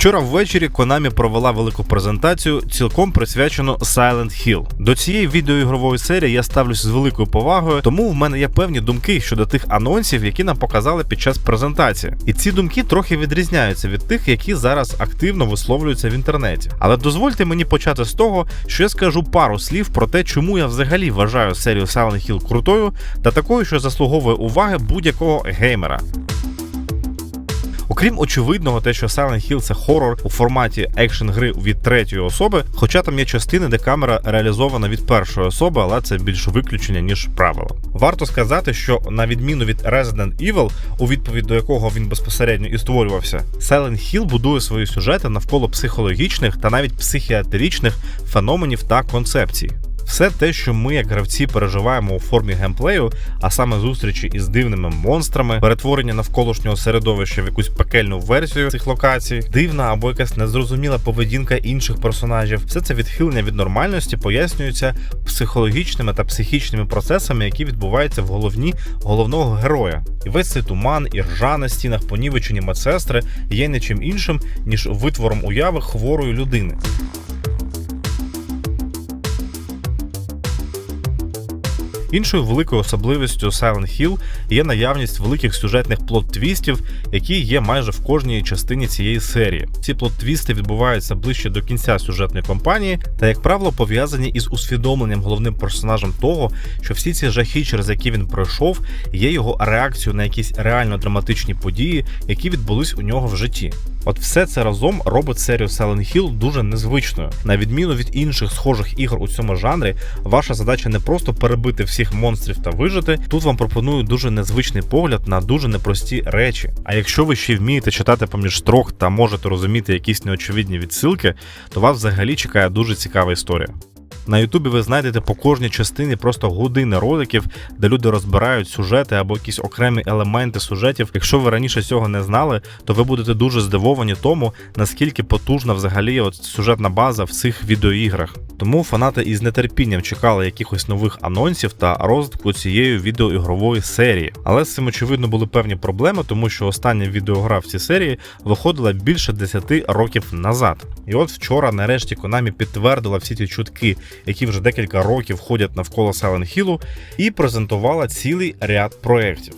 Вчора ввечері Konami провела велику презентацію, цілком присвячену Silent Hill. До цієї відеоігрової серії я ставлюсь з великою повагою, тому в мене є певні думки щодо тих анонсів, які нам показали під час презентації. І ці думки трохи відрізняються від тих, які зараз активно висловлюються в інтернеті. Але дозвольте мені почати з того, що я скажу пару слів про те, чому я взагалі вважаю серію Silent Hill крутою та такою, що заслуговує уваги будь-якого геймера. Окрім очевидного, те, що Silent Hill це хорор у форматі екшн гри від третьої особи, хоча там є частини, де камера реалізована від першої особи, але це більш виключення ніж правило. Варто сказати, що на відміну від Resident Evil, у відповідь до якого він безпосередньо і створювався, Silent Hill будує свої сюжети навколо психологічних та навіть психіатричних феноменів та концепцій. Все те, що ми, як гравці, переживаємо у формі геймплею, а саме зустрічі із дивними монстрами, перетворення навколишнього середовища в якусь пекельну версію цих локацій, дивна або якась незрозуміла поведінка інших персонажів, все це відхилення від нормальності пояснюється психологічними та психічними процесами, які відбуваються в головні головного героя. І весь цей туман і ржа на стінах понівечені медсестри є не чим іншим ніж витвором уяви хворої людини. Іншою великою особливістю Silent Hill є наявність великих сюжетних плот-твістів, які є майже в кожній частині цієї серії. Ці плот-твісти відбуваються ближче до кінця сюжетної кампанії, та, як правило, пов'язані із усвідомленням головним персонажем того, що всі ці жахи, через які він пройшов, є його реакцією на якісь реально драматичні події, які відбулись у нього в житті. От все це разом робить серію Silent Hill дуже незвичною. На відміну від інших схожих ігор у цьому жанрі, ваша задача не просто перебити всіх монстрів та вижити. Тут вам пропоную дуже незвичний погляд на дуже непрості речі. А якщо ви ще вмієте читати поміж строк та можете розуміти якісь неочевидні відсилки, то вас взагалі чекає дуже цікава історія. На Ютубі ви знайдете по кожній частині просто години роликів, де люди розбирають сюжети або якісь окремі елементи сюжетів. Якщо ви раніше цього не знали, то ви будете дуже здивовані тому, наскільки потужна взагалі от сюжетна база в цих відеоіграх. Тому фанати із нетерпінням чекали якихось нових анонсів та розвитку цієї відеоігрової серії. Але з цим очевидно були певні проблеми, тому що остання відеогра в цій серії виходила більше 10 років назад. І от вчора, нарешті, Konami підтвердила всі ті чутки, які вже декілька років ходять навколо Silent Hill, і презентувала цілий ряд проєктів.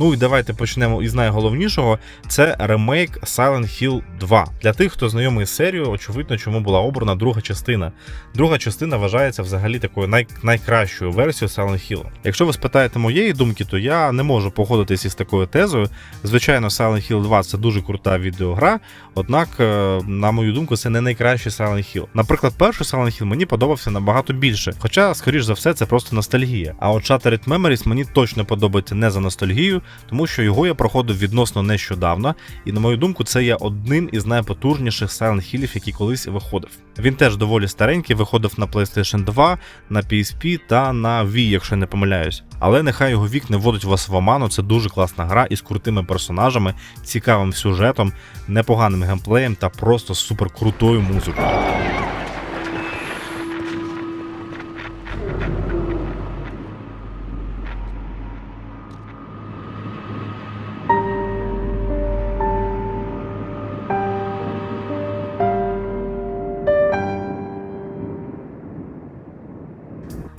Ну і давайте почнемо із найголовнішого: це ремейк Silent Hill 2. Для тих, хто знайомий з серією, очевидно, чому була обрана друга частина. Друга частина вважається взагалі такою най... найкращою версією Silent Hill. Якщо ви спитаєте моєї думки, то я не можу погодитися із такою тезою. Звичайно, Silent Hill 2 це дуже крута відеогра, однак, е, на мою думку, це не найкращий Silent Hill. Наприклад, перший Silent Hill мені подобався набагато більше, хоча, скоріш за все, це просто ностальгія. А от Shattered Memories мені точно подобається не за ностальгію тому що його я проходив відносно нещодавно, і на мою думку, це є одним із найпотужніших Silent Hillів, який колись виходив. Він теж доволі старенький, виходив на PlayStation 2, на PSP та на Wii, якщо не помиляюсь. Але нехай його вік не вводить вас в оману, це дуже класна гра із крутими персонажами, цікавим сюжетом, непоганим геймплеєм та просто суперкрутою музикою.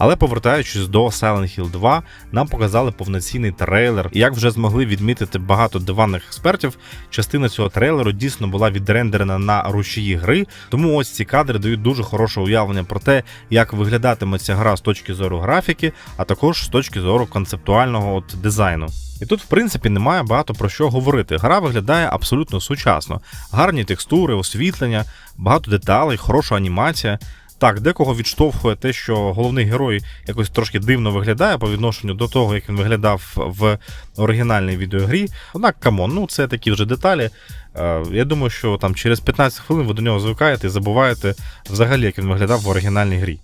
Але повертаючись до Silent Hill 2, нам показали повноцінний трейлер. І як вже змогли відмітити багато диванних експертів, частина цього трейлеру дійсно була відрендерена на рушії гри. Тому ось ці кадри дають дуже хороше уявлення про те, як виглядатиме ця гра з точки зору графіки, а також з точки зору концептуального от дизайну. І тут, в принципі, немає багато про що говорити. Гра виглядає абсолютно сучасно, гарні текстури, освітлення, багато деталей, хороша анімація. Так, декого відштовхує те, що головний герой якось трошки дивно виглядає по відношенню до того, як він виглядав в оригінальній відеогрі. Однак, камон, ну це такі вже деталі. Е, я думаю, що там через 15 хвилин ви до нього звикаєте і забуваєте взагалі, як він виглядав в оригінальній грі.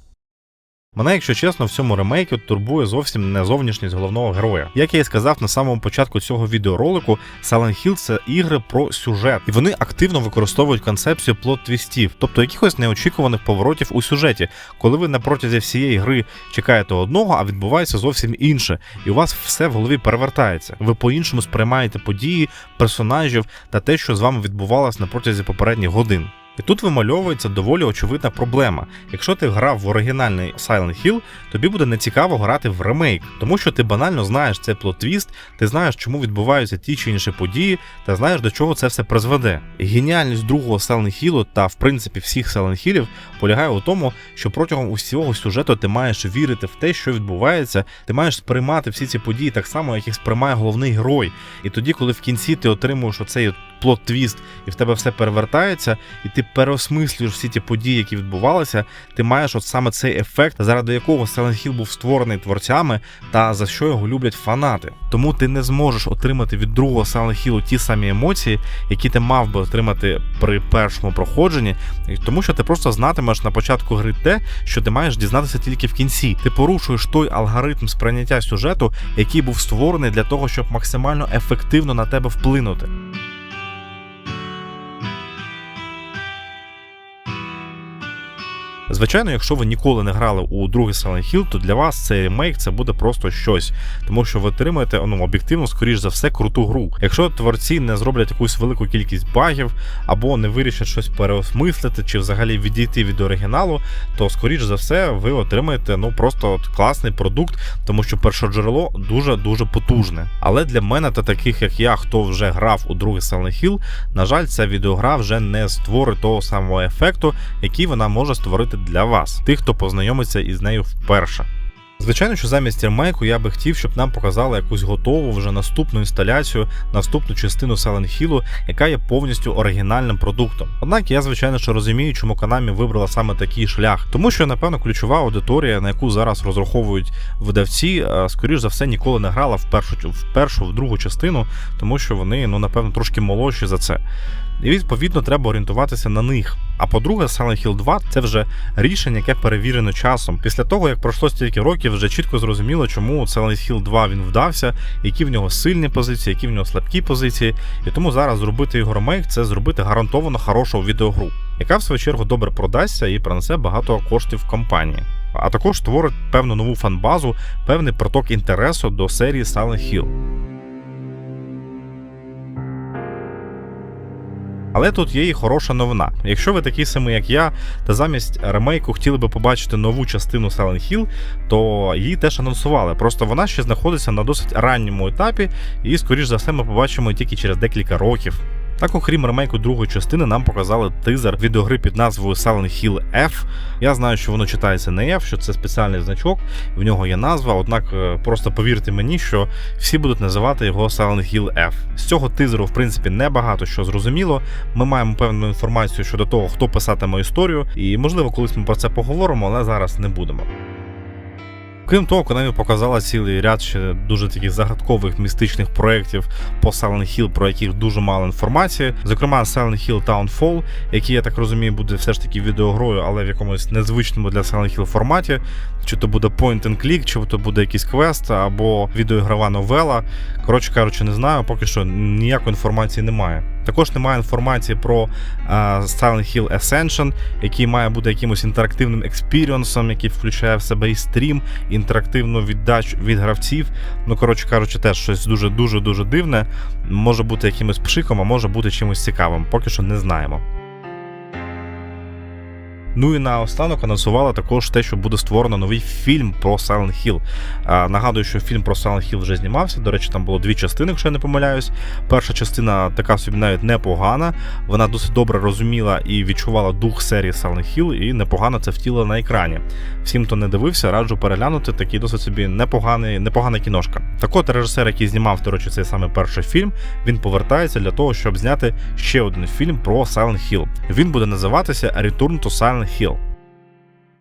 Мене, якщо чесно, в цьому ремейку турбує зовсім не зовнішність головного героя. Як я і сказав на самому початку цього відеоролику, Silent Hill – це ігри про сюжет, і вони активно використовують концепцію плот-твістів, тобто якихось неочікуваних поворотів у сюжеті, коли ви на протязі всієї гри чекаєте одного, а відбувається зовсім інше, і у вас все в голові перевертається. Ви по-іншому сприймаєте події, персонажів та те, що з вами відбувалось на протязі попередніх годин. І тут вимальовується доволі очевидна проблема. Якщо ти грав в оригінальний Silent Hill, тобі буде нецікаво грати в ремейк, тому що ти банально знаєш цей плот-твіст, ти знаєш, чому відбуваються ті чи інші події, та знаєш, до чого це все призведе. Геніальність другого Silent Hill та в принципі всіх Silent Hillів полягає у тому, що протягом усього сюжету ти маєш вірити в те, що відбувається, ти маєш сприймати всі ці події так само, як їх сприймає головний герой. І тоді, коли в кінці ти отримуєш оцей плот-твіст, і в тебе все перевертається, і ти переосмислюєш всі ті події, які відбувалися, ти маєш от саме цей ефект, заради якого Silent Hill був створений творцями, та за що його люблять фанати. Тому ти не зможеш отримати від другого Silent Hill ті самі емоції, які ти мав би отримати при першому проходженні, тому що ти просто знатимеш на початку гри те, що ти маєш дізнатися тільки в кінці. Ти порушуєш той алгоритм сприйняття сюжету, який був створений для того, щоб максимально ефективно на тебе вплинути. Звичайно, якщо ви ніколи не грали у другий Silent Hill, то для вас цей ремейк це буде просто щось, тому що ви отримаєте ну, об'єктивно, скоріш за все, круту гру. Якщо творці не зроблять якусь велику кількість багів або не вирішать щось переосмислити чи взагалі відійти від оригіналу, то скоріш за все ви отримаєте ну просто от класний продукт, тому що перше джерело дуже дуже потужне. Але для мене та таких як я, хто вже грав у другий Silent Hill, на жаль, ця відеогра вже не створить того самого ефекту, який вона може створити для вас, тих, хто познайомиться із нею вперше. Звичайно, що замість ремейку я би хотів, щоб нам показали якусь готову вже наступну інсталяцію, наступну частину Silent Hill, яка є повністю оригінальним продуктом. Однак я, звичайно, що розумію, чому Konami вибрала саме такий шлях, тому що, напевно, ключова аудиторія, на яку зараз розраховують видавці, е, скоріш за все ніколи не грала в першу в першу, в другу частину, тому що вони, ну напевно, трошки молодші за це. І відповідно треба орієнтуватися на них. А по-друге, Silent Hill 2 це вже рішення, яке перевірено часом. Після того, як пройшло стільки років, вже чітко зрозуміло, чому Silent Hill 2 він вдався, які в нього сильні позиції, які в нього слабкі позиції. І тому зараз зробити його ремейк це зробити гарантовано хорошу відеогру, яка в свою чергу добре продасться і принесе багато коштів в компанії. А також створить певну нову фанбазу, певний проток інтересу до серії Silent Hill. Але тут є і хороша новина. Якщо ви такі самі, як я, та замість ремейку хотіли би побачити нову частину Silent Hill, то її теж анонсували. Просто вона ще знаходиться на досить ранньому етапі, і, скоріш за все, ми побачимо тільки через декілька років. Так, окрім ремейку другої частини, нам показали тизер відеогри під назвою Silent Hill F. Я знаю, що воно читається не F, що це спеціальний значок, в нього є назва, однак е, просто повірте мені, що всі будуть називати його Silent Hill F. З цього тизеру, в принципі, небагато що зрозуміло. Ми маємо певну інформацію щодо того, хто писатиме історію, і можливо, колись ми про це поговоримо, але зараз не будемо. Крім того, Konami показала цілий ряд ще дуже таких загадкових містичних проєктів по Silent Hill, про яких дуже мало інформації. Зокрема, Silent Hill Townfall, який, я так розумію, буде все ж таки відеогрою, але в якомусь незвичному для Silent Hill форматі. Чи то буде point and click, чи то буде якийсь квест, або відеоігрова новела. Коротше кажучи, не знаю, поки що ніякої інформації немає. Також немає інформації про Silent Hill Ascension, який має бути якимось інтерактивним експіріонсом, який включає в себе і стрім, інтерактивну віддачу від гравців. Ну, коротше кажучи, теж щось дуже дуже дуже дивне. Може бути якимось пшиком, а може бути чимось цікавим. Поки що не знаємо. Ну і наостанок анонсували також те, що буде створено новий фільм про Silent Hill. А, Нагадую, що фільм про Silent Hill вже знімався. До речі, там було дві частини, якщо я не помиляюсь. Перша частина така собі навіть непогана. Вона досить добре розуміла і відчувала дух серії Silent Hill, і непогано це втілила на екрані. Всім, хто не дивився, раджу переглянути такий досить собі непоганий, непогана кіношка. Так от режисер, який знімав, до речі, цей саме перший фільм, він повертається для того, щоб зняти ще один фільм про Silent Hill. Він буде називатися Return to Silent Hill.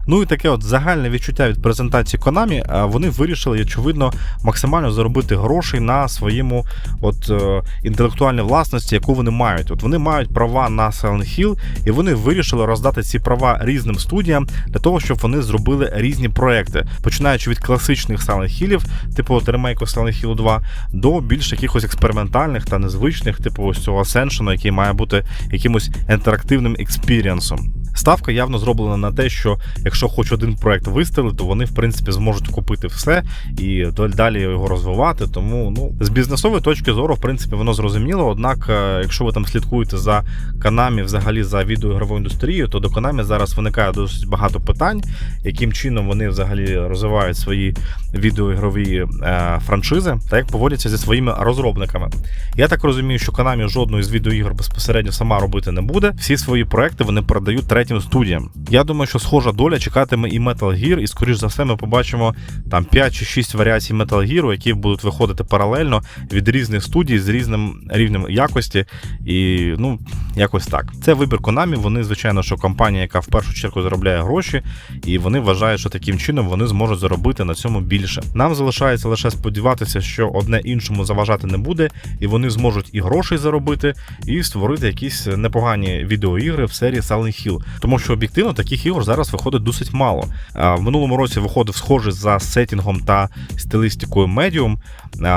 Ну і таке от загальне відчуття від презентації Konami, вони вирішили, очевидно, максимально заробити грошей на своєму от е, інтелектуальній власності, яку вони мають. От вони мають права на Silent Hill, і вони вирішили роздати ці права різним студіям для того, щоб вони зробили різні проекти, починаючи від класичних Silent Hill'ів, типу от ремейку Silent Hill 2, до більш якихось експериментальних та незвичних, типу ось цього Ascension, який має бути якимось інтерактивним експірієнсом. Ставка явно зроблена на те, що якщо хоч один проект вистрелить, то вони в принципі зможуть купити все і далі його розвивати. Тому ну з бізнесової точки зору, в принципі, воно зрозуміло. Однак, е, якщо ви там слідкуєте за Konami, взагалі за відеоігровою індустрією, то до Konami зараз виникає досить багато питань, яким чином вони взагалі розвивають свої відеоігрові е, франшизи та як поводяться зі своїми розробниками. Я так розумію, що Konami жодної з відеоігр безпосередньо сама робити не буде. Всі свої проекти вони передають третім студіям. Я думаю, що схожа доля чекатиме і Metal Gear, і скоріш за все, ми побачимо там 5 чи 6 варіацій Metal Gear, які будуть виходити паралельно від різних студій з різним рівнем якості. І ну, якось так. Це вибір Konami. Вони, звичайно, що компанія, яка в першу чергу заробляє гроші, і вони вважають, що таким чином вони зможуть заробити на цьому більше. Нам залишається лише сподіватися, що одне іншому заважати не буде, і вони зможуть і грошей заробити, і створити якісь непогані відеоігри в серії Silent Hill. Тому що об'єктивно таких ігор зараз виходить досить мало. В минулому році виходив схожий за сеттінгом та стилістикою Medium.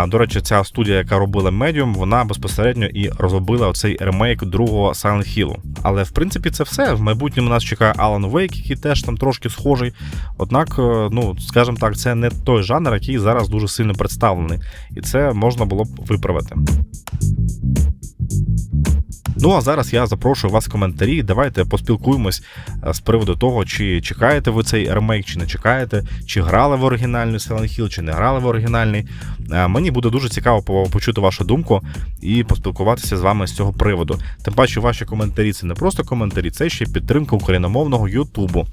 До речі, ця студія, яка робила Medium, вона безпосередньо і розробила оцей ремейк другого Silent Hill. Але в принципі це все. В майбутньому нас чекає Alan Wake, який теж там трошки схожий. Однак, е, ну скажімо так, це не той жанр, який зараз дуже сильно представлений, і це можна було б виправити. Ну а зараз я запрошую вас в коментарі. Давайте поспілкуємось е, з приводу того, чи чекаєте ви цей ремейк, чи не чекаєте, чи грали в оригінальний Silent Hill, чи не грали в оригінальний. Е, Мені буде дуже цікаво почути вашу думку і поспілкуватися з вами з цього приводу. Тим паче, ваші коментарі це не просто коментарі, це ще підтримка україномовного Ютубу.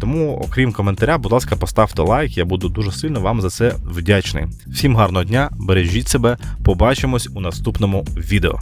Тому, окрім коментаря, будь ласка, поставте лайк, я буду дуже сильно вам за це вдячний. Всім гарного дня, бережіть себе, побачимось у наступному відео.